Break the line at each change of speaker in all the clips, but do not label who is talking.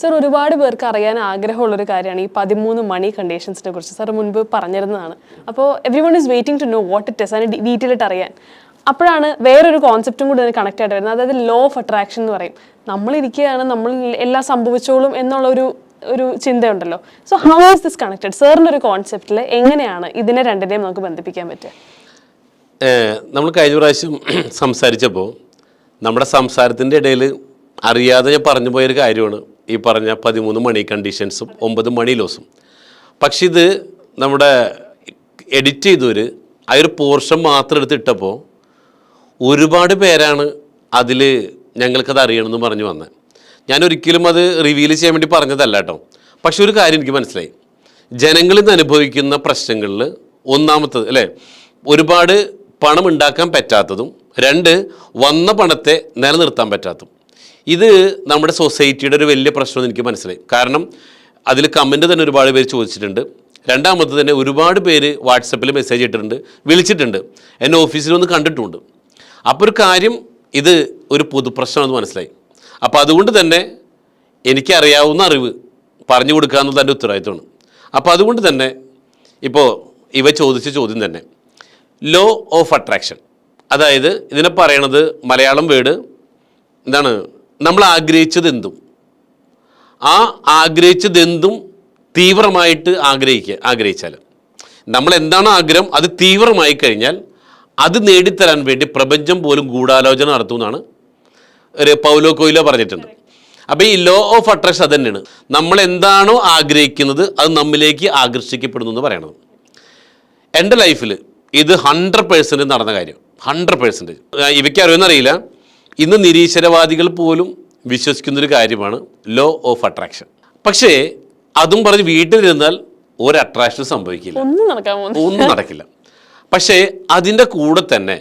Sir ഒരുപാട് പേർക്ക് അറിയാൻ ആഗ്രഹമുള്ളൊരു കാര്യമാണ് ഈ പതിമൂന്ന് മണി കണ്ടീഷൻസിനെ കുറിച്ച്. സാർ മുൻപ് പറഞ്ഞിരുന്നതാണ്. അപ്പോൾ every one is waiting to know what it is അതിന് ഡീറ്റെയിൽ അറിയാൻ. അപ്പോഴാണ് വേറൊരു കോൺസെപ്റ്റും കൂടി അതിന് കണക്ട് ആയിട്ട് വരുന്നത്. അതായത് ലോ ഓഫ് അട്രാക്ഷൻ എന്ന് പറയും. നമ്മളിരിക്കുകയാണ് നമ്മൾ എല്ലാം സംഭവിച്ചോളും എന്നുള്ള ഒരു ഒരു ചിന്തയുണ്ടല്ലോ so how is this connected സാറിന്റെ ഒരു കോൺസെപ്റ്റിൽ എങ്ങനെയാണ് ഇതിനെ രണ്ടിനെയും നമുക്ക് ബന്ധിപ്പിക്കാൻ പറ്റുക?
നമ്മൾ കഴിഞ്ഞ പ്രാവശ്യം സംസാരിച്ചപ്പോൾ നമ്മുടെ സംസാരത്തിന്റെ ഇടയിൽ അറിയാതെ ഞാൻ പറഞ്ഞു പോയൊരു കാര്യമാണ്. ഈ പറഞ്ഞ പതിമൂന്ന് മണി കണ്ടീഷൻസും ഒമ്പത് മണി ലോസും. പക്ഷെ ഇത് നമ്മുടെ എഡിറ്റ് ചെയ്തവർ ആ ഒരു പോർഷൻ മാത്രം എടുത്തിട്ടപ്പോൾ ഒരുപാട് പേരാണ് അതിൽ ഞങ്ങൾക്കത് അറിയണമെന്ന് പറഞ്ഞു വന്നത് ഞാൻ ഒരിക്കലും അത് റിവീൽ ചെയ്യാൻ വേണ്ടി പറഞ്ഞതല്ല കേട്ടോ. പക്ഷെ ഒരു കാര്യം എനിക്ക് മനസ്സിലായി. ജനങ്ങളിൽ നിന്ന് അനുഭവിക്കുന്ന പ്രശ്നങ്ങളിൽ ഒന്നാമത്തത് അല്ലേ? ഒരുപാട് പണം ഉണ്ടാക്കാൻ പറ്റാത്തതും രണ്ട് വന്ന പണത്തെ നിലനിർത്താൻ പറ്റാത്തതും. ഇത് നമ്മുടെ സൊസൈറ്റിയുടെ ഒരു വലിയ പ്രശ്നമെന്ന് എനിക്ക് മനസ്സിലായി. കാരണം അതിൽ കമന്റ് തന്നെ ഒരുപാട് പേര് ചോദിച്ചിട്ടുണ്ട്. രണ്ടാമത് തന്നെ ഒരുപാട് പേര് വാട്സപ്പിൽ മെസ്സേജ് ഇട്ടിട്ടുണ്ട് വിളിച്ചിട്ടുണ്ട്. എന്നെ ഓഫീസിൽ ഒന്ന് കണ്ടിട്ടുമുണ്ട് അപ്പോൾ ഒരു കാര്യം ഇത് ഒരു പൊതുപ്രശ്നമെന്ന് മനസ്സിലായി. അപ്പോൾ അതുകൊണ്ട് തന്നെ എനിക്കറിയാവുന്ന അറിവ് പറഞ്ഞു കൊടുക്കുക എന്നുള്ളത് എന്റെ ഉത്തരവാദിത്വമാണ്. അപ്പോൾ അതുകൊണ്ട് തന്നെ ഇപ്പോൾ ഇവ ചോദിച്ച ചോദ്യം തന്നെ ലോ ഓഫ് അട്രാക്ഷൻ അതായത് ഇതിനെ പറയണത് മലയാളം വേർഡ് എന്താണ്? നമ്മൾ ആഗ്രഹിച്ചത് എന്തും. ആ ആഗ്രഹിച്ചത് എന്തും തീവ്രമായിട്ട് ആഗ്രഹിക്കുക ആഗ്രഹിച്ചാൽ. നമ്മൾ എന്താണ് ആഗ്രഹം? അത് തീവ്രമായി കഴിഞ്ഞാൽ അത് നേടിത്തരാൻ വേണ്ടി പ്രപഞ്ചം പോലും ഗൂഢാലോചന നടത്തുമെന്നാണ് ഒരു പൗലോ കൊയിലോ പറഞ്ഞിട്ടുണ്ട്. അപ്പോൾ ഈ ലോ ഓഫ് അട്രാക്ഷൻ അത് തന്നെയാണ് നമ്മൾ എന്താണോ ആഗ്രഹിക്കുന്നത് അത് നമ്മിലേക്ക് ആകർഷിക്കപ്പെടുന്നു എന്ന് പറയണത്. എന്റെ ലൈഫിൽ ഇത് ഹൺഡ്രഡ് പേഴ്സന്റ് നടന്ന കാര്യം. ഹൺഡ്രഡ് പേഴ്സന്റേജ് ഇവയ്ക്ക് അറിയുമെന്നറിയില്ല ഇന്ന് നിരീശ്വരവാദികൾ പോലും വിശ്വസിക്കുന്നൊരു കാര്യമാണ് ലോ ഓഫ് അട്രാക്ഷൻ പക്ഷേ അതും പറഞ്ഞ് വീട്ടിലിരുന്നാൽ ഒരു അട്രാക്ഷൻ സംഭവിക്കില്ല.
ഒന്നും നടക്കാൻ പോകുന്നു
ഒന്നും നടക്കില്ല. പക്ഷേ അതിന്റെ കൂടെ തന്നെ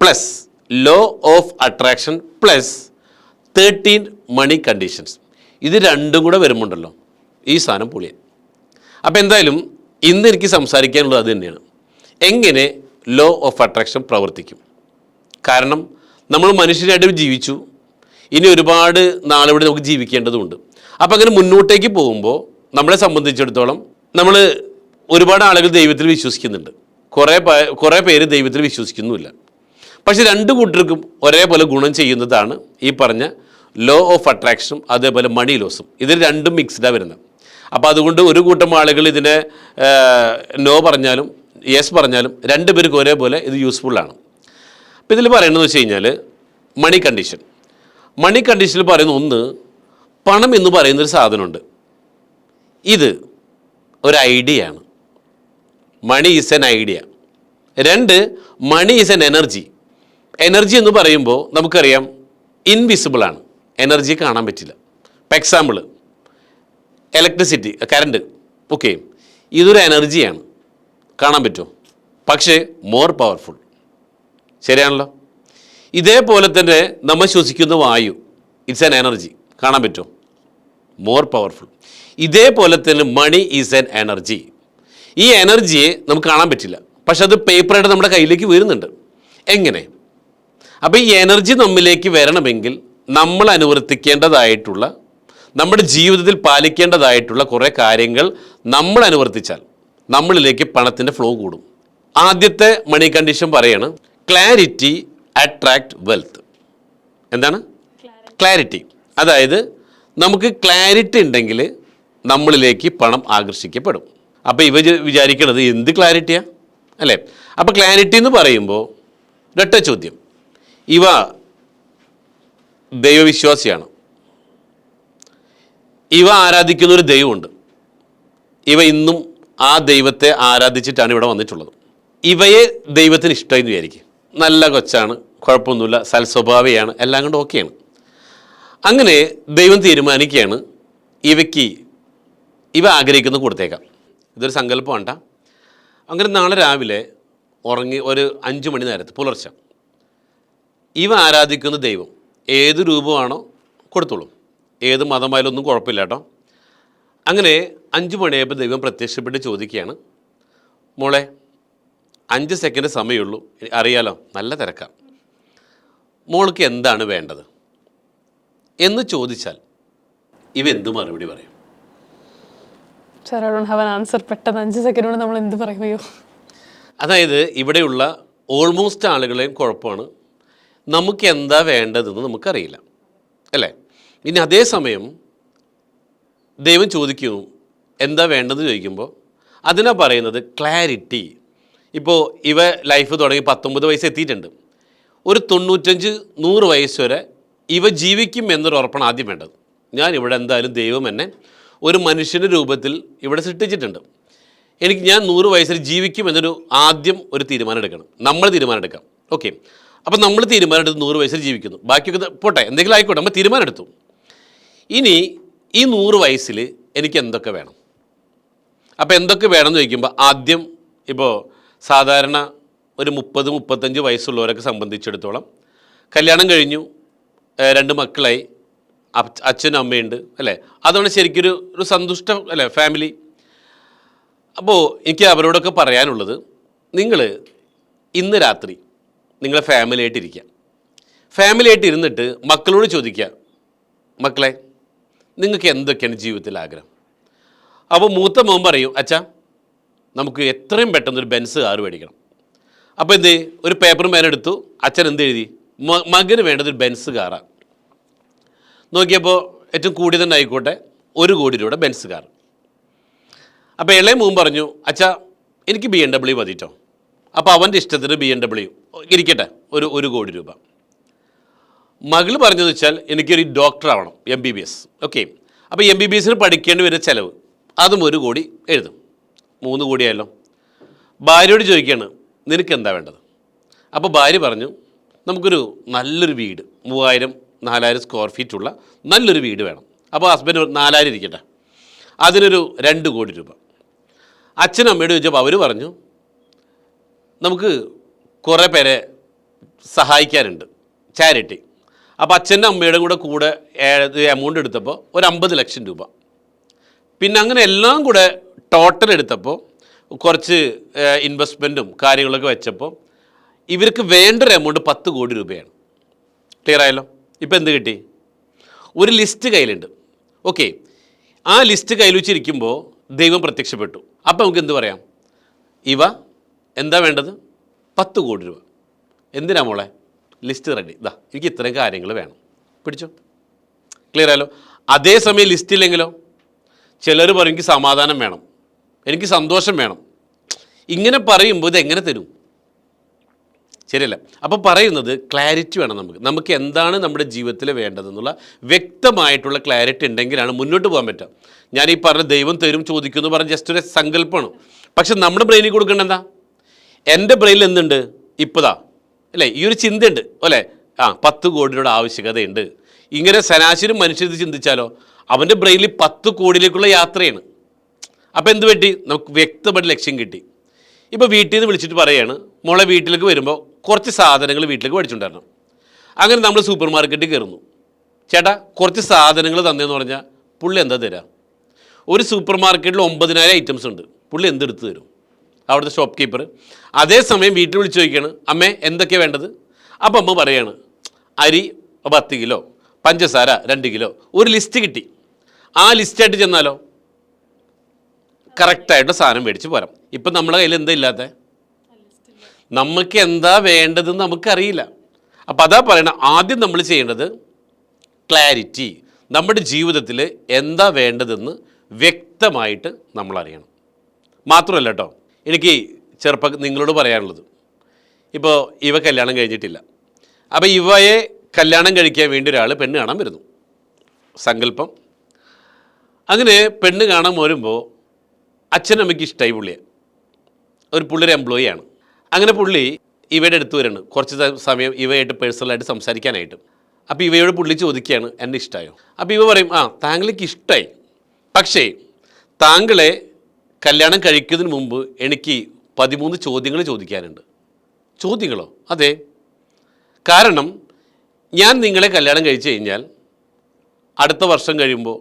plus law of attraction plus thirteen money conditions ഇത് രണ്ടും കൂടെ വരുമ്പോണ്ടല്ലോ ഈ സാധനം പൊളിയൻ. അപ്പോൾ എന്തായാലും ഇന്ന് എനിക്ക് സംസാരിക്കാനുള്ളത് അത് തന്നെയാണ്. എങ്ങനെ ലോ ഓഫ് അട്രാക്ഷൻ പ്രവർത്തിക്കും? കാരണം നമ്മൾ മനുഷ്യരായിട്ട് ജീവിച്ചു. ഇനി ഒരുപാട് നാളിവിടെ നമുക്ക് ജീവിക്കേണ്ടതുണ്ട്. അപ്പം അങ്ങനെ മുന്നോട്ടേക്ക് പോകുമ്പോൾ നമ്മളെ സംബന്ധിച്ചിടത്തോളം നമ്മൾ ഒരുപാട് ആളുകൾ ദൈവത്തിൽ വിശ്വസിക്കുന്നുണ്ട്. കുറേ കുറേ പേര് ദൈവത്തിൽ വിശ്വസിക്കുന്നുമില്ല. പക്ഷേ രണ്ട് കൂട്ടർക്കും ഒരേപോലെ ഗുണം ചെയ്യുന്നതാണ് ഈ പറഞ്ഞ ലോ ഓഫ് അട്രാക്ഷനും അതേപോലെ മണി ലോസും ഇതിൽ രണ്ടും മിക്സ്ഡാണ് വരുന്നത്. അപ്പോൾ അതുകൊണ്ട് ഒരു കൂട്ടം ആളുകൾ ഇതിനെ നോ പറഞ്ഞാലും യെസ് പറഞ്ഞാലും രണ്ട് പേർക്ക് ഒരേപോലെ ഇത് യൂസ്ഫുള്ളാണ് അപ്പോൾ ഇതിൽ പറയുന്നത് വെച്ച് കഴിഞ്ഞാൽ മണി കണ്ടീഷൻ മണി കണ്ടീഷനിൽ പറയുന്ന ഒന്ന് പണം എന്ന് പറയുന്നൊരു സാധനമുണ്ട്. ഇത് ഒരു ഐഡിയ ആണ്. മണി ഈസ് എൻ ഐഡിയ രണ്ട് money is an energy energy എന്ന് പറയുമ്പോൾ നമുക്കറിയാം ഇൻവിസിബിൾ ആണ്. എനർജി കാണാൻ പറ്റില്ല. ഇപ്പം എക്സാമ്പിൾ ഇലക്ട്രിസിറ്റി കറണ്ട് ഓക്കെ ഇതൊരു എനർജിയാണ് കാണാൻ പറ്റുമോ? പക്ഷേ മോർ പവർഫുൾ ശരിയാണല്ലോ. ഇതേപോലെ തന്നെ നമ്മൾ ശ്വസിക്കുന്ന വായു ഇറ്റ്സ് ആൻ എനർജി കാണാൻ പറ്റുമോ? മോർ പവർഫുൾ ഇതേപോലെ തന്നെ മണി ഈസ് ആൻ എനർജി ഈ എനർജിയെ നമുക്ക് കാണാൻ പറ്റില്ല. പക്ഷെ അത് പേപ്പറായിട്ട് നമ്മുടെ കയ്യിലേക്ക് വരുന്നുണ്ട്. എങ്ങനെ? അപ്പോൾ ഈ എനർജി നമ്മിലേക്ക് വരണമെങ്കിൽ നമ്മൾ അനുവർത്തിക്കേണ്ടതായിട്ടുള്ള നമ്മുടെ ജീവിതത്തിൽ പാലിക്കേണ്ടതായിട്ടുള്ള കുറേ കാര്യങ്ങൾ നമ്മൾ അനുവർത്തിച്ചാൽ നമ്മളിലേക്ക് പണത്തിന്റെ ഫ്ലോ കൂടും. ആദ്യത്തെ മണി കണ്ടീഷൻ പറയാണ് ക്ലാരിറ്റി അട്രാക്ട് വെൽത്ത് എന്താണ്? ക്ലാരിറ്റി അതായത് നമുക്ക് ക്ലാരിറ്റി ഉണ്ടെങ്കിൽ നമ്മളിലേക്ക് പണം ആകർഷിക്കപ്പെടും. അപ്പോൾ ഇവ വിചാരിക്കണത് എന്ത് ക്ലാരിറ്റിയാ അല്ലേ? അപ്പോൾ ക്ലാരിറ്റി എന്ന് പറയുമ്പോൾ ഒരൊറ്റ ചോദ്യം. ഇവ ദൈവവിശ്വാസിയാണ്. ഇവ ആരാധിക്കുന്ന ഒരു ദൈവമുണ്ട്. ഇവ ഇന്നും ആ ദൈവത്തെ ആരാധിച്ചിട്ടാണ് ഇവിടെ വന്നിട്ടുള്ളത്. ഇവയെ ദൈവത്തിന് ഇഷ്ടമായി എന്ന് വിചാരിക്കും. നല്ല കൊച്ചാണ് കുഴപ്പമൊന്നുമില്ല സൽസ്വഭാവിയാണ് എല്ലാം കൊണ്ട് ഓക്കെയാണ്. അങ്ങനെ ദൈവം തീരുമാനിക്കുകയാണ് ഇവയ്ക്ക് ഇവ ആഗ്രഹിക്കുന്ന കൊടുത്തേക്കാം. ഇതൊരു സങ്കല്പം വേണ്ട. അങ്ങനെ നാളെ രാവിലെ ഉറങ്ങി ഒരു അഞ്ച് മണി നേരത്ത് പുലർച്ചെ ഇവ ആരാധിക്കുന്ന ദൈവം ഏത് രൂപമാണോ കൊടുത്തോളും. ഏത് മതമായാലും ഒന്നും കുഴപ്പമില്ല കേട്ടോ. അങ്ങനെ അഞ്ച് മണിയായപ്പോൾ ദൈവം പ്രത്യക്ഷപ്പെട്ട് ചോദിക്കുകയാണ് മോളെ അഞ്ച് സെക്കൻഡ് സമയമുള്ളൂ. അറിയാലോ നല്ല തിരക്കാണ് മോൾക്ക് എന്താണ് വേണ്ടത്? എന്ന് ചോദിച്ചാൽ ഇവ എന്ത് മറുപടി പറയും?
Sir I don't have an answer പെട്ടെന്ന് അഞ്ച് സെക്കൻഡ് കൊണ്ട് നമ്മൾ എന്ത്
അതായത് ഇവിടെയുള്ള ഓൾമോസ്റ്റ് ആളുകളെയും കുഴപ്പമാണ്. നമുക്ക് എന്താ വേണ്ടതെന്ന് നമുക്കറിയില്ല. അല്ലേ? ഇനി അതേസമയം ദൈവം ചോദിക്കുന്നു എന്താ വേണ്ടതെന്ന് ചോദിക്കുമ്പോൾ അതിനാ പറയുന്നത് ക്ലാരിറ്റി ഇപ്പോൾ ഇവ ലൈഫ് തുടങ്ങി പത്തൊമ്പത് വയസ്സ് എത്തിയിട്ടുണ്ട്. ഒരു തൊണ്ണൂറ്റഞ്ച് നൂറ് വയസ്സ് വരെ ഇവ ജീവിക്കും എന്നൊരു ഉറപ്പാണ് ആദ്യം വേണ്ടത്. ഞാൻ ഇവിടെ എന്തായാലും ദൈവം എന്നെ ഒരു മനുഷ്യന്റെ രൂപത്തിൽ ഇവിടെ സൃഷ്ടിച്ചിട്ടുണ്ട്. എനിക്ക് ഞാൻ നൂറ് വയസ്സിൽ ജീവിക്കും എന്നൊരു ആദ്യം ഒരു തീരുമാനം എടുക്കണം. നമ്മൾ തീരുമാനം എടുക്കാം. ഓക്കെ. അപ്പം നമ്മൾ തീരുമാനം എടുത്ത് നൂറ് വയസ്സിൽ ജീവിക്കുന്നു. ബാക്കിയൊക്കെ പോട്ടെ എന്തെങ്കിലും ആയിക്കോട്ടെ നമ്മൾ തീരുമാനം എടുത്തു. ഇനി ഈ നൂറ് വയസ്സിൽ എനിക്ക് എന്തൊക്കെ വേണം? അപ്പോൾ എന്തൊക്കെ വേണമെന്ന് ചോദിക്കുമ്പോൾ ആദ്യം ഇപ്പോൾ സാധാരണ ഒരു മുപ്പത് മുപ്പത്തഞ്ച് വയസ്സുള്ളവരൊക്കെ സംബന്ധിച്ചിടത്തോളം കല്യാണം കഴിഞ്ഞു രണ്ട് മക്കളായി അച്ഛനും അമ്മയുണ്ട് അല്ലേ? അതാണ് ശരിക്കൊരു ഒരു സന്തുഷ്ട അല്ലേ ഫാമിലി. അപ്പോൾ എനിക്ക് അവരോടൊക്കെ പറയാനുള്ളത് നിങ്ങൾ ഇന്ന് രാത്രി നിങ്ങളെ ഫാമിലി ആയിട്ടിരിക്കുക ഫാമിലി ആയിട്ട് ഇരുന്നിട്ട് മക്കളോട് ചോദിക്കുക മക്കളെ നിങ്ങൾക്ക് എന്തൊക്കെയാണ് ജീവിതത്തിൽ ആഗ്രഹം അപ്പോൾ മൂത്ത മോൻ പറയും അച്ഛാ നമുക്ക് എത്രയും പെട്ടെന്ന് ഒരു ബെൻസ് കാർ മേടിക്കണം. അപ്പോൾ എന്ത് ഒരു പേപ്പറും പേന എടുത്തു. അച്ഛൻ എന്ത് എഴുതി? മകന് വേണ്ടത് ഒരു ബെൻസ് കാറാണ് നോക്കിയപ്പോൾ ഏറ്റവും കൂടിയതന്നെ ആയിക്കോട്ടെ ഒരു കോടി രൂപയുടെ ബെൻസ് കാർ. അപ്പോൾ ഇളയ മോൻ പറഞ്ഞു അച്ഛാ എനിക്ക് ബി എം ഡബ്ല്യു മതിട്ടോ അപ്പോൾ അവന്റെ ഇഷ്ടത്തിന് ബി എം ഡബ്ല്യു ഇരിക്കട്ടെ ഒരു ഒരു കോടി രൂപ. മകൾ പറഞ്ഞതെന്ന് വെച്ചാൽ എനിക്കൊരു ഡോക്ടർ ആവണം M B B S okay അപ്പോൾ എം ബി ബി എസിന് പഠിക്കേണ്ടി വരുന്ന ചിലവ് അതും ഒരു കോടി എഴുതും. മൂന്ന് കോടിയായല്ലോ. ഭാര്യയോട് ചോദിക്കുകയാണ് നിനക്ക് എന്താ വേണ്ടത്? അപ്പോൾ ഭാര്യ പറഞ്ഞു നമുക്കൊരു നല്ലൊരു വീട് മൂവായിരം നാലായിരം സ്ക്വയർ ഫീറ്റ് ഉള്ള നല്ലൊരു വീട് വേണം. അപ്പോൾ ഹസ്ബൻഡ് നാലായിരം ഇരിക്കട്ടെ. അതിനൊരു രണ്ട് കോടി രൂപ. അച്ഛനും അമ്മയോട് ചോദിച്ചപ്പോൾ അവർ പറഞ്ഞു നമുക്ക് കുറേ പേരെ സഹായിക്കാറുണ്ട് ചാരിറ്റി. അപ്പോൾ അച്ഛന്റെ അമ്മയുടെ കൂടെ കൂടെ എമൗണ്ട് എടുത്തപ്പോൾ ഒരു അമ്പത് ലക്ഷം രൂപ. പിന്നെ അങ്ങനെ എല്ലാം കൂടെ ടോട്ടൽ എടുത്തപ്പോൾ കുറച്ച് ഇൻവെസ്റ്റ്മെന്റും കാര്യങ്ങളൊക്കെ വെച്ചപ്പോൾ ഇവർക്ക് വേണ്ടൊരു എമൗണ്ട് പത്ത് കോടി രൂപയാണ്. ക്ലിയർ ആയല്ലോ? ഇപ്പോൾ എന്ത് കിട്ടി? ഒരു ലിസ്റ്റ് കയ്യിലുണ്ട്. ഓക്കെ ആ ലിസ്റ്റ് കയ്യിൽ വെച്ചിരിക്കുമ്പോൾ ദൈവം പ്രത്യക്ഷപ്പെട്ടു. അപ്പോൾ നമുക്ക് എന്ത് പറയാം? ഇവ എന്താ വേണ്ടത്? പത്ത് കോടി രൂപ. എന്തിനാ മോളെ? ലിസ്റ്റ് റെഡി ഇതാ എനിക്ക് ഇത്രയും കാര്യങ്ങൾ വേണം. പിടിച്ചോ? ക്ലിയർ ആയല്ലോ? അതേസമയം ലിസ്റ്റ് ഇല്ലെങ്കിലോ? ചിലർ പറയും എനിക്ക് സമാധാനം വേണം. എനിക്ക് സന്തോഷം വേണം. ഇങ്ങനെ പറയുമ്പോൾ ഇത് എങ്ങനെ തരും? ശരിയല്ല? അപ്പോൾ പറയുന്നത് ക്ലാരിറ്റി വേണം നമുക്ക്. നമുക്ക് എന്താണ് നമ്മുടെ ജീവിതത്തിൽ വേണ്ടതെന്നുള്ള വ്യക്തമായിട്ടുള്ള ക്ലാരിറ്റി ഉണ്ടെങ്കിലാണ് മുന്നോട്ട് പോകാൻ പറ്റുക. ഞാൻ ഈ പറഞ്ഞ ദൈവം തരും ചോദിക്കുന്നു പറഞ്ഞ ജസ്റ്റ് ഒരു സങ്കല്പമാണ്. പക്ഷെ നമ്മുടെ ബ്രെയിനിൽ കൊടുക്കേണ്ട എന്താ? എന്റെ ബ്രെയിനിൽ എന്തുണ്ട്? ഇപ്പതാ. അല്ലേ? ഈ ഒരു ചിന്തയുണ്ട്. അല്ലേ? ആ പത്ത് കോടിയുടെ ആവശ്യകതയുണ്ട്. ഇങ്ങനെ ശരാശരി മനുഷ്യർ ചിന്തിച്ചാലോ? അവന്റെ ബ്രെയിനിൽ പത്ത് കോടിയിലേക്കുള്ള യാത്രയാണ്. അപ്പോൾ എന്ത് പറ്റി? നമുക്ക് വ്യക്തമായിട്ട് ലക്ഷ്യം കിട്ടി. ഇപ്പോൾ വീട്ടിൽ നിന്ന് വിളിച്ചിട്ട് പറയാണ് മോളെ വീട്ടിലേക്ക് വരുമ്പോൾ കുറച്ച് സാധനങ്ങൾ വീട്ടിലേക്ക് മേടിച്ചിട്ടുണ്ടായിരുന്നു. അങ്ങനെ നമ്മൾ സൂപ്പർ മാർക്കറ്റിൽ കയറുന്നു. ചേട്ടാ കുറച്ച് സാധനങ്ങൾ തന്നേന്ന് പറഞ്ഞാൽ പുള്ളി എന്താ തരാം? ഒരു സൂപ്പർ മാർക്കറ്റിൽ ഒമ്പതിനായിരം ഐറ്റംസ് ഉണ്ട്. പുള്ളി എന്തെടുത്ത് തരും? അവിടുത്തെ ഷോപ്പ് കീപ്പർ അതേസമയം വീട്ടിൽ വിളിച്ച് ചോദിക്കുകയാണ് അമ്മേ എന്തൊക്കെയാണ് വേണ്ടത്? അപ്പം അമ്മ പറയാണ് അരി പത്ത് കിലോ പഞ്ചസാര രണ്ട് കിലോ ഒരു ലിസ്റ്റ് കിട്ടി. ആ ലിസ്റ്റായിട്ട് ചെന്നാലോ? കറക്റ്റായിട്ട് സാധനം മേടിച്ച് പോരാം. ഇപ്പം നമ്മുടെ കയ്യിൽ എന്താ ഇല്ലാത്ത? നമുക്ക് എന്താ വേണ്ടതെന്ന് നമുക്കറിയില്ല. അപ്പം അതാ പറയണ ആദ്യം നമ്മൾ ചെയ്യേണ്ടത് ക്ലാരിറ്റി. നമ്മുടെ ജീവിതത്തിൽ എന്താ വേണ്ടതെന്ന് വ്യക്തമായിട്ട് നമ്മൾ അറിയണം. മാത്രമല്ല കേട്ടോ എനിക്ക് ചെറുപ്പ നിങ്ങളോട് പറയാനുള്ളത്. ഇപ്പോൾ ഇവ കല്യാണം കഴിഞ്ഞിട്ടില്ല. അപ്പോൾ ഇവയെ കല്യാണം കഴിക്കാൻ വേണ്ടി ഒരാൾ പെണ്ണ് കാണാൻ വരുന്നു. സങ്കല്പം. അങ്ങനെ പെണ്ണ് കാണാൻ വരുമ്പോൾ അച്ഛനമ്മയ്ക്ക് ഇഷ്ടമായി പുള്ളിയെ ഒരു പുള്ളിയുടെ എംപ്ലോയി ആണ്. അങ്ങനെ പുള്ളി ഇവയുടെ അടുത്ത് വരണം. കുറച്ച് സമയം ഇവയായിട്ട് പേഴ്സണലായിട്ട് സംസാരിക്കാനായിട്ട്. അപ്പോൾ ഇവയോട് പുള്ളി ചോദിക്കുകയാണ് എന്നെ ഇഷ്ടമായോ അപ്പോൾ ഇവ പറയും ആ താങ്കൾക്ക് ഇഷ്ടമായി പക്ഷേ താങ്കളെ കല്യാണം കഴിക്കുന്നതിന് മുമ്പ് എനിക്ക് പതിമൂന്ന് ചോദ്യങ്ങൾ ചോദിക്കാനുണ്ട്. ചോദ്യങ്ങളോ? അതെ. കാരണം ഞാൻ നിങ്ങളെ കല്യാണം കഴിച്ചു കഴിഞ്ഞാൽ അടുത്ത വർഷം കഴിയുമ്പോൾ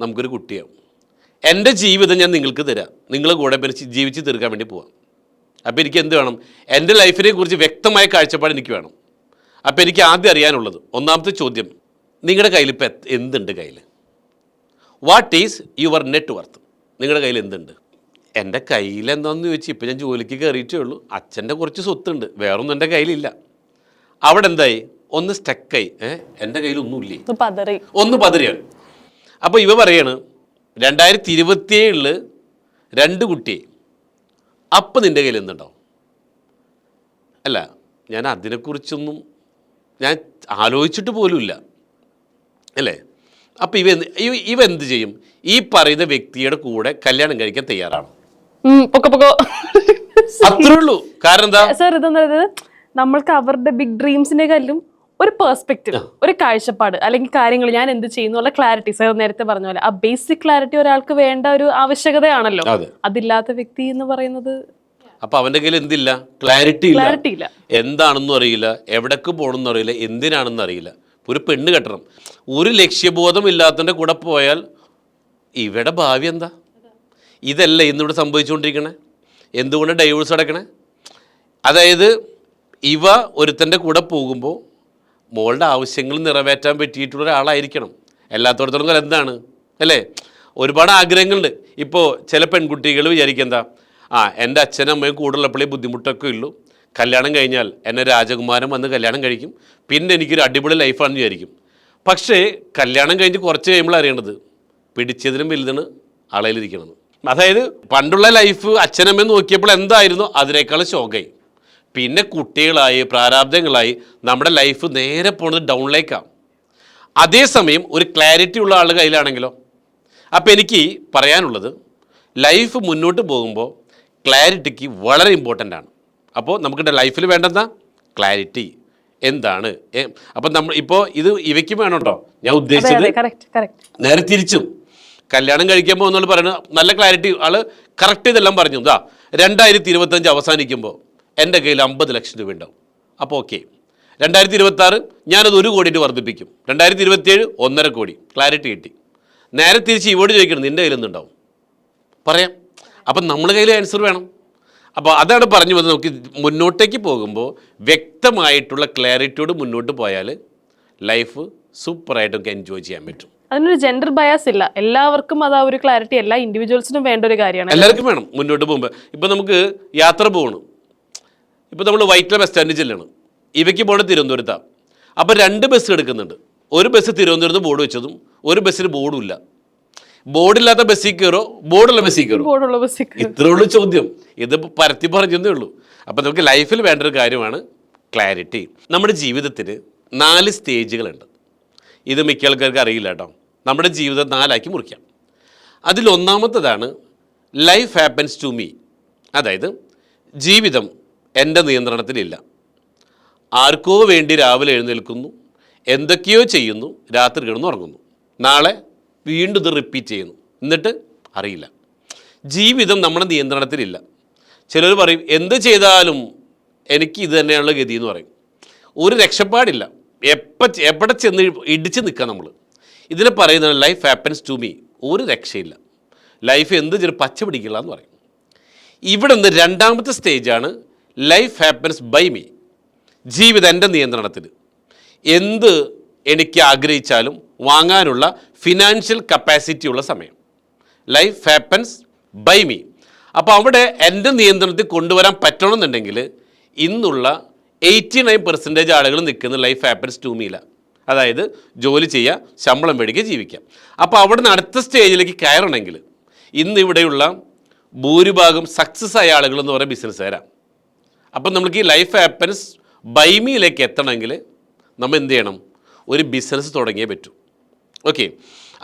നമുക്കൊരു കുട്ടിയാവും. എന്റെ ജീവിതം ഞാൻ നിങ്ങൾക്ക് തരാം. നിങ്ങളെ കൂടെ ജീവിച്ച് തീർക്കാൻ വേണ്ടി പോവാം. അപ്പോൾ എനിക്ക് എന്ത് വേണം? എന്റെ ലൈഫിനെ കുറിച്ച് വ്യക്തമായ കാഴ്ചപ്പാട് എനിക്ക് വേണം. അപ്പോൾ എനിക്ക് ആദ്യം അറിയാനുള്ളത് ഒന്നാമത്തെ ചോദ്യം നിങ്ങളുടെ കയ്യിൽ ഇപ്പം എന്തുണ്ട് കയ്യിൽ? What is your net worth നിങ്ങളുടെ കയ്യിൽ എന്തുണ്ട്? എന്റെ കയ്യിൽ എന്താണെന്ന് ചോദിച്ചു ഇപ്പം ഞാൻ ജോലിക്ക് കയറിയിട്ടേ ഉള്ളൂ. അച്ഛന്റെ കുറച്ച് സ്വത്തുണ്ട് വേറൊന്നും എന്റെ കയ്യിലില്ല. അവിടെ എന്തായി? ഒന്ന് സ്റ്റക്കായി ഏഹ് എന്റെ കയ്യിൽ ഒന്നുമില്ലേ? ഒന്ന് പതിരിയാണ് അപ്പോൾ ഇവ പറയാണ് രണ്ടായിരത്തി ഇരുപത്തിയേഴിൽ രണ്ട് കുട്ടി. അപ്പം നിന്റെ കയ്യിൽ എന്തുണ്ടാവും? അല്ല ഞാൻ അതിനെക്കുറിച്ചൊന്നും ഞാൻ ആലോചിച്ചിട്ട് പോലുമില്ല. അല്ലേ? അപ്പം ഇവ ഇവ എന്ത് ചെയ്യും? ഈ പറയുന്ന വ്യക്തിയുടെ കൂടെ കല്യാണം കഴിക്കാൻ തയ്യാറാണ്. അത്രേ ഉള്ളൂ. കാരണം എന്താ?
സാർ ഇതെന്നത് നമ്മൾക്ക് അവരുടെ ബിഗ് ഡ്രീംസിനെക്കാളും ഒരു പെർസ്പെക്റ്റീവ് ഒരു കാഴ്ചപ്പാട് അല്ലെങ്കിൽ കാര്യങ്ങൾ ഞാൻ എന്ത് ചെയ്യുന്നു ഉള്ള ക്ലാരിറ്റി സാർ നേരത്തെ പറഞ്ഞ പോലെ ആ ബേസിക് ക്ലാരിറ്റി ഒരാൾക്ക് വേണ്ട ഒരു ആവശ്യകതയാണല്ലോ.
അതെ.
അതില്ലാത്ത വ്യക്തി എന്ന് പറയുന്നത്
അപ്പൊ അവന്റെ കയ്യിൽ എന്തില്ല? ക്ലാരിറ്റി ഇല്ല. എന്താണെന്നും അറിയില്ല. എവിടേക്ക് പോകണമെന്നും അറിയില്ല. എന്തിനാണെന്ന് അറിയില്ല. ഒരു പെണ്ണ് കെട്ടണം. ഒരു ലക്ഷ്യബോധം ഇല്ലാത്തതിന്റെ കൂടെ പോയാൽ ഇവിടെ ഭാവി എന്താ? ഇതല്ല ഇന്നിവിടെ സംഭവിച്ചുകൊണ്ടിരിക്കണേ. എന്തുകൊണ്ട് ഡൈവേഴ്സ് അടക്കണേ അതായത് ഇവ ഒരുത്തന്റെ കൂടെ പോകുമ്പോൾ മോളുടെ ആവശ്യങ്ങൾ നിറവേറ്റാൻ പറ്റിയിട്ടുള്ള ഒരാളായിരിക്കണം. എല്ലാത്തോടത്തോളം കാലം എന്താണ്? അല്ലേ? ഒരുപാട് ആഗ്രഹങ്ങളുണ്ട്. ഇപ്പോൾ ചില പെൺകുട്ടികൾ വിചാരിക്കും എന്താ? ആ എന്റെ അച്ഛനും അമ്മയും കൂടുതലപ്പോഴേ ബുദ്ധിമുട്ടൊക്കെ ഉള്ളൂ. കല്യാണം കഴിഞ്ഞാൽ എന്നെ രാജകുമാരൻ വന്ന് കല്യാണം കഴിക്കും. പിന്നെ എനിക്കൊരു അടിപൊളി ലൈഫാണെന്ന് വിചാരിക്കും. പക്ഷേ കല്യാണം കഴിഞ്ഞ് കുറച്ച് കഴിയുമ്പോൾ അറിയണത് പിടിച്ചതിനും വലുതാണ് അളയിലിരിക്കണം അതായത് പണ്ടുള്ള ലൈഫ് അച്ഛനമ്മ നോക്കിയപ്പോൾ എന്തായിരുന്നു? അതിനേക്കാൾ ശോകമായി. പിന്നെ കുട്ടികളായി പ്രാരാബ്ദങ്ങളായി നമ്മുടെ ലൈഫ് നേരെ പോണത് ഡൗണിലേക്കാണ് അതേസമയം ഒരു ക്ലാരിറ്റി ഉള്ള ആൾ കയ്യിലാണെങ്കിലോ അപ്പോൾ എനിക്ക് പറയാനുള്ളത് ലൈഫ് മുന്നോട്ട് പോകുമ്പോൾ ക്ലാരിറ്റിക്ക് വളരെ ഇമ്പോർട്ടന്റ് ആണ്. അപ്പോൾ നമുക്ക് ലൈഫിൽ വേണ്ടെന്താ? ക്ലാരിറ്റി എന്താണ്? അപ്പം നമ്മൾ ഇപ്പോൾ ഇത് ഇവയ്ക്ക് വേണം കേട്ടോ ഞാൻ ഉദ്ദേശിച്ചത് നേരെ തിരിച്ചും. കല്യാണം കഴിക്കുമ്പോൾ എന്നുള്ള പറയുന്നത് നല്ല ക്ലാരിറ്റി ആൾ കറക്റ്റ് ഇതെല്ലാം പറഞ്ഞു. ഇതാ രണ്ടായിരത്തി ഇരുപത്തഞ്ച് അവസാനിക്കുമ്പോൾ എന്റെ കയ്യിൽ അമ്പത് ലക്ഷം രൂപ ഉണ്ടാവും. അപ്പോൾ ഓക്കെ. രണ്ടായിരത്തി ഇരുപത്തി ആറ് ഞാനത് ഒരു കോടിയിട്ട് വർദ്ധിപ്പിക്കും. രണ്ടായിരത്തി ഇരുപത്തിയേഴ് ഒന്നര കോടി. ക്ലാരിറ്റി കിട്ടി. നേരെ തിരിച്ച് ഇവോട് ചോദിക്കണം നിന്റെ കയ്യിൽ നിന്നുണ്ടാവും പറയാം. അപ്പം നമ്മൾ കയ്യിൽ ആൻസർ വേണം. അപ്പോൾ അതാണ് പറഞ്ഞു വന്നത്. നമുക്ക് മുന്നോട്ടേക്ക് പോകുമ്പോൾ വ്യക്തമായിട്ടുള്ള ക്ലാരിറ്റിയോട് മുന്നോട്ട് പോയാൽ ലൈഫ് സൂപ്പറായിട്ട് നമുക്ക് എൻജോയ് ചെയ്യാൻ പറ്റും.
അതിനൊരു ജെൻഡർ ബയാസ് ഇല്ല. എല്ലാവർക്കും അത് ആ ഒരു ക്ലാരിറ്റി എല്ലാ ഇൻഡിവിജ്വൽസിനും വേണ്ട ഒരു കാര്യമാണ്.
എല്ലാവർക്കും വേണം മുന്നോട്ട് പോകുമ്പോൾ. ഇപ്പം നമുക്ക് യാത്ര പോകണം. ഇപ്പം നമ്മൾ വൈറ്റില ബസ് സ്റ്റാൻഡിൽ ചെല്ലണം. ഇവയ്ക്ക് പോകണം തിരുവനന്തപുരത്താണ് അപ്പോൾ രണ്ട് ബസ് എടുക്കുന്നുണ്ട്. ഒരു ബസ് തിരുവനന്തപുരത്ത് ബോർഡ് വെച്ചതും ഒരു ബസ്സിന് ബോർഡും ഇല്ല. ബോർഡില്ലാത്ത ബസ്സിൽ കയറോ ബോർഡുള്ള ബസ്സിൽ കയറോ
ബോർഡുള്ള ബസ്
ഇത്രേ ഉള്ളൂ ചോദ്യം. ഇത് പരത്തി പറഞ്ഞതേ ഉള്ളൂ. അപ്പോൾ നമുക്ക് ലൈഫിൽ വേണ്ട ഒരു കാര്യമാണ് ക്ലാരിറ്റി നമ്മുടെ ജീവിതത്തിന് നാല് സ്റ്റേജുകളുണ്ട് ഇത് മിക്ക ആൾക്കാർക്ക് അറിയില്ല കേട്ടോ. നമ്മുടെ ജീവിതം നാലാക്കി മുറിക്കാം. അതിലൊന്നാമത്തതാണ് ലൈഫ് ഹാപ്പൻസ് ടു മീ അതായത് ജീവിതം എന്റെ നിയന്ത്രണത്തിലില്ല. ആർക്കോ വേണ്ടി രാവിലെ എഴുന്നേൽക്കുന്നു എന്തൊക്കെയോ ചെയ്യുന്നു രാത്രി കിടന്ന് ഉറങ്ങുന്നു. നാളെ വീണ്ടും ഇത് റിപ്പീറ്റ് ചെയ്യുന്നു. എന്നിട്ട് അറിയില്ല. ജീവിതം നമ്മുടെ നിയന്ത്രണത്തിലില്ല. ചിലർ പറയും എന്ത് ചെയ്താലും എനിക്ക് ഇത് തന്നെയാണുള്ള ഗതി എന്ന് പറയും. ഒരു രക്ഷപ്പാടില്ല. എപ്പോൾ എവിടെ ചെന്ന് ഇടിച്ച് നിൽക്കാം നമ്മൾ ഇതിനെ പറയുന്നത് ലൈഫ് ഹാപ്പൻസ് ടു മീ ഒരു രക്ഷയില്ല. ലൈഫ് എന്ത് ചെറിയ പച്ച പിടിക്കില്ല എന്ന് പറയും. ഇവിടെ നിന്ന് രണ്ടാമത്തെ സ്റ്റേജാണ് ലൈഫ് ഹാപ്പൻസ് ബൈ മീ ജീവിതം എന്റെ നിയന്ത്രണത്തിൽ. എന്ത് എനിക്ക് ആഗ്രഹിച്ചാലും വാങ്ങാനുള്ള ഫിനാൻഷ്യൽ കപ്പാസിറ്റി ഉള്ള സമയം. ലൈഫ് ഹാപ്പൻസ് ബൈ മീ അപ്പോൾ അവിടെ എന്റെ നിയന്ത്രണത്തിൽ കൊണ്ടുവരാൻ പറ്റണമെന്നുണ്ടെങ്കിൽ ഇന്നുള്ള എയ്റ്റി നയൻ പെർസെന്റേജ് ആളുകൾ നിൽക്കുന്ന ലൈഫ് ഹാപ്പൻസ് ടു മീല അതായത് ജോലി ചെയ്യുക ശമ്പളം മേടിക്കുക ജീവിക്കാം അപ്പോൾ അവിടെ നിന്ന് അടുത്ത സ്റ്റേജിലേക്ക് കയറണമെങ്കിൽ ഇന്നിവിടെയുള്ള ഭൂരിഭാഗം സക്സസ് ആയ ആളുകൾ എന്ന് പറയുന്ന ബിസിനസ്സുകാരാണ് അപ്പം നമുക്ക് ഈ ലൈഫ് ഹാപ്പൻസ് ബൈമിയിലേക്ക് എത്തണമെങ്കിൽ നമ്മൾ എന്ത് ചെയ്യണം? ഒരു ബിസിനസ് തുടങ്ങിയേ പറ്റൂ. ഓക്കെ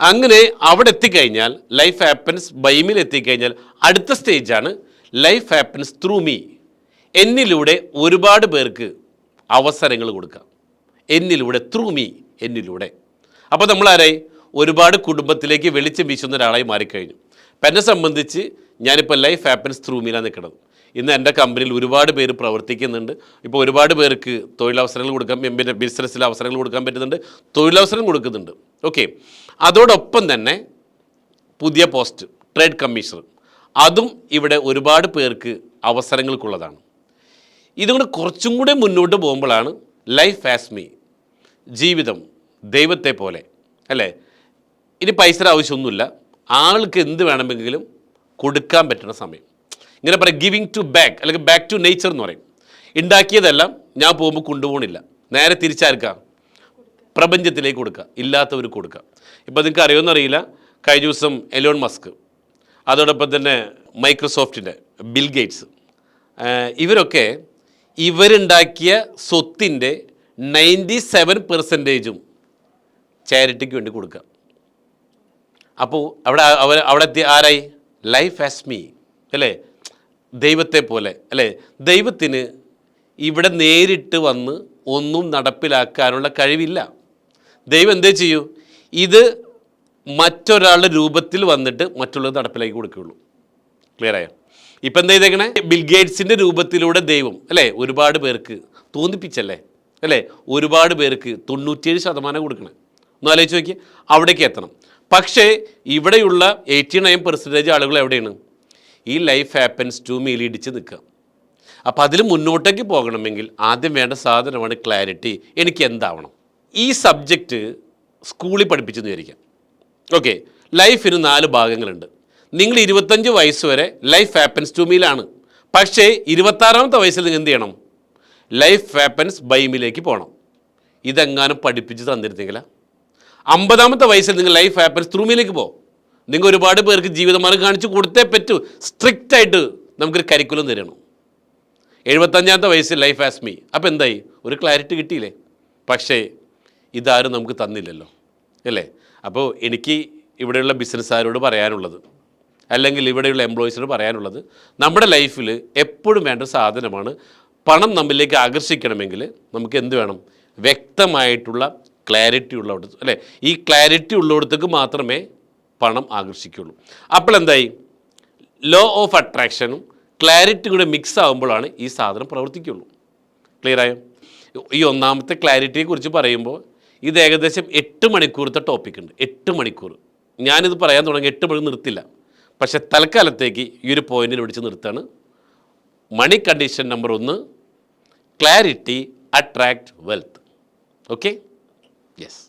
അങ്ങനെ അവിടെ എത്തിക്കഴിഞ്ഞാൽ ലൈഫ് ഹാപ്പൻസ് ബൈമിൽ എത്തിക്കഴിഞ്ഞാൽ അടുത്ത സ്റ്റേജാണ് ലൈഫ് ഹാപ്പൻസ് ത്രൂ മീ എന്നിലൂടെ ഒരുപാട് പേർക്ക് അവസരങ്ങൾ കൊടുക്കാം. എന്നിലൂടെ ത്രൂ മീ എന്നിലൂടെ. അപ്പോൾ നമ്മൾ ആരായി ഒരുപാട് കുടുംബത്തിലേക്ക് വെളിച്ചം വീശുന്ന ഒരാളായി മാറിക്കഴിഞ്ഞു. അപ്പം എന്നെ സംബന്ധിച്ച് ഞാനിപ്പോൾ ലൈഫ് ഹാപ്പൻസ് ത്രൂ മീലാണ് നിൽക്കുന്നത് ഇന്ന് എന്റെ കമ്പനിയിൽ ഒരുപാട് പേര് പ്രവർത്തിക്കുന്നുണ്ട്. ഇപ്പോൾ ഒരുപാട് പേർക്ക് തൊഴിലവസരങ്ങൾ കൊടുക്കാൻ പിന്നെ ബിസിനസ്സിൽ അവസരങ്ങൾ കൊടുക്കാൻ പറ്റുന്നുണ്ട്. തൊഴിലവസരം കൊടുക്കുന്നുണ്ട്. ഓക്കെ. അതോടൊപ്പം തന്നെ പുതിയ പോസ്റ്റ് ട്രേഡ് കമ്മീഷണർ. അതും ഇവിടെ ഒരുപാട് പേർക്ക് അവസരങ്ങൾക്കുള്ളതാണ്. ഇതുകൊണ്ട് കുറച്ചും കൂടെ മുന്നോട്ട് പോകുമ്പോഴാണ് ലൈഫ് ആസ് മീ ജീവിതം ദൈവത്തെ പോലെ അല്ലേ? ഇനി പൈസ ആവശ്യമൊന്നുമില്ല. ആൾക്ക് എന്ത് വേണമെങ്കിലും കൊടുക്കാൻ പറ്റുന്ന സമയം. ഇങ്ങനെ പറയും ഗിവിങ് ടു ബാക്ക് അല്ലെങ്കിൽ ബാക്ക് ടു നേച്ചർ എന്ന് പറയും. ഉണ്ടാക്കിയതെല്ലാം ഞാൻ പോകുമ്പോൾ കൊണ്ടുപോകണില്ല നേരെ തിരിച്ചാർക്കാം? പ്രപഞ്ചത്തിലേക്ക് കൊടുക്കുക ഇല്ലാത്തവർ കൊടുക്കുക ഇപ്പോൾ നിങ്ങൾക്ക് അറിയുമെന്ന് അറിയില്ല കഴിഞ്ഞ ദിവസം എലോൺ മസ്ക് അതോടൊപ്പം തന്നെ മൈക്രോസോഫ്റ്റിന്റെ ബിൽ ഗേറ്റ്സ് ഇവരൊക്കെ ഇവരുണ്ടാക്കിയ സ്വത്തിന്റെ നയന്റി സെവൻ പെർസെന്റേജും ചാരിറ്റിക്ക് വേണ്ടി കൊടുക്കുക അപ്പോൾ അവിടെ അവർ അവിടെ ആരായി? ലൈഫ് ആസ് മീ അല്ലേ? ദൈവത്തെ പോലെ അല്ലേ? ദൈവത്തിന് ഇവിടെ നേരിട്ട് വന്ന് ഒന്നും നടപ്പിലാക്കാനുള്ള കഴിവില്ല. ദൈവം എന്തേ ചെയ്യൂ? ഇത് മറ്റൊരാളുടെ രൂപത്തിൽ വന്നിട്ട് മറ്റുള്ളത് നടപ്പിലാക്കി കൊടുക്കുകയുള്ളൂ. ക്ലിയർ ആയോ? ഇപ്പം എന്താ ചെയ്തേക്കണേ? ബിൽഗേറ്റ്സിന്റെ രൂപത്തിലൂടെ ദൈവം അല്ലേ? ഒരുപാട് പേർക്ക് തോന്നിപ്പിച്ചല്ലേ? അല്ലേ? ഒരുപാട് പേർക്ക് തൊണ്ണൂറ്റിയേഴ് ശതമാനം കൊടുക്കണം. ഒന്ന് ആലോചിച്ച് നോക്കി അവിടേക്ക് എത്തണം. പക്ഷേ ഇവിടെയുള്ള എയ്റ്റി നയൻ പെർസെന്റേജ് ആളുകൾ എവിടെയാണ്? ഈ ലൈഫ് ഹാപ്പൻസ് ടു മീൽ ഇടിച്ച് നിൽക്കുക. അപ്പോൾ അതിൽ മുന്നോട്ടേക്ക് പോകണമെങ്കിൽ ആദ്യം വേണ്ട സാധനമാണ് ക്ലാരിറ്റി. എനിക്ക് എന്താവണം? ഈ സബ്ജക്റ്റ് സ്കൂളിൽ പഠിപ്പിച്ചെന്ന് വിചാരിക്കാം. ഓക്കെ ലൈഫിന് നാല് ഭാഗങ്ങളുണ്ട്. നിങ്ങൾ ഇരുപത്തഞ്ച് വയസ്സ് വരെ ലൈഫ് ഹാപ്പൻസ് ടു മീലാണ്. പക്ഷേ ഇരുപത്താറാമത്തെ വയസ്സിൽ നിങ്ങൾ എന്ത് ചെയ്യണം? ലൈഫ് ഹാപ്പൻസ് ബൈമിലേക്ക് പോകണം. ഇതെങ്ങാനും പഠിപ്പിച്ച് തന്നിരുന്നെങ്കിലാ? അമ്പതാമത്തെ വയസ്സിൽ നിങ്ങൾ ലൈഫ് ഹാപ്പൻസ് ത്രൂമിയിലേക്ക് പോകും നിങ്ങൾ ഒരുപാട് പേർക്ക് ജീവിതമാർഗം കാണിച്ചു കൊടുത്തേ പറ്റൂ. സ്ട്രിക്റ്റ് ആയിട്ട് നമുക്കൊരു കരിക്കുലം തരണം. എഴുപത്തഞ്ചാമത്തെ വയസ്സിൽ ലൈഫ് ആസ് മീ അപ്പോൾ എന്തായി? ഒരു ക്ലാരിറ്റി കിട്ടിയില്ലേ? പക്ഷേ ഇതാരും നമുക്ക് തന്നില്ലല്ലോ. അല്ലേ? അപ്പോൾ എനിക്ക് ഇവിടെയുള്ള ബിസിനസ്സുകാരോട് പറയാനുള്ളത് അല്ലെങ്കിൽ ഇവിടെയുള്ള എംപ്ലോയീസിനോട് പറയാനുള്ളത് നമ്മുടെ ലൈഫിൽ എപ്പോഴും വേണ്ട സാധനമാണ് പണം നമ്മിലേക്ക് ആകർഷിക്കണമെങ്കിൽ നമുക്ക് എന്ത് വേണം? വ്യക്തമായിട്ടുള്ള ക്ലാരിറ്റി ഉള്ളവിടത്ത് അല്ലേ? ഈ ക്ലാരിറ്റി ഉള്ളിടത്തേക്ക് മാത്രമേ പണം ആകർഷിക്കുള്ളൂ. അപ്പോൾ എന്തായി? ലോ ഓഫ് അട്രാക്ഷനും ക്ലാരിറ്റിയും കൂടെ മിക്സ് ആകുമ്പോഴാണ് ഈ സാധനം പ്രവർത്തിക്കുള്ളൂ. ക്ലിയർ ആയോ? ഈ ഒന്നാമത്തെ ക്ലാരിറ്റിയെക്കുറിച്ച് പറയുമ്പോൾ ഇത് ഏകദേശം എട്ട് മണിക്കൂറത്തെ ടോപ്പിക് ഉണ്ട്. എട്ട് മണിക്കൂർ. ഞാനിത് പറയാൻ തുടങ്ങി എട്ട് മണി നിർത്തില്ല. പക്ഷേ തൽക്കാലത്തേക്ക് ഈ ഒരു പോയിന്റിൽ പിടിച്ച് നിർത്താണ് മണി കണ്ടീഷൻ നമ്പർ ഒന്ന് clarity attract wealth okay yes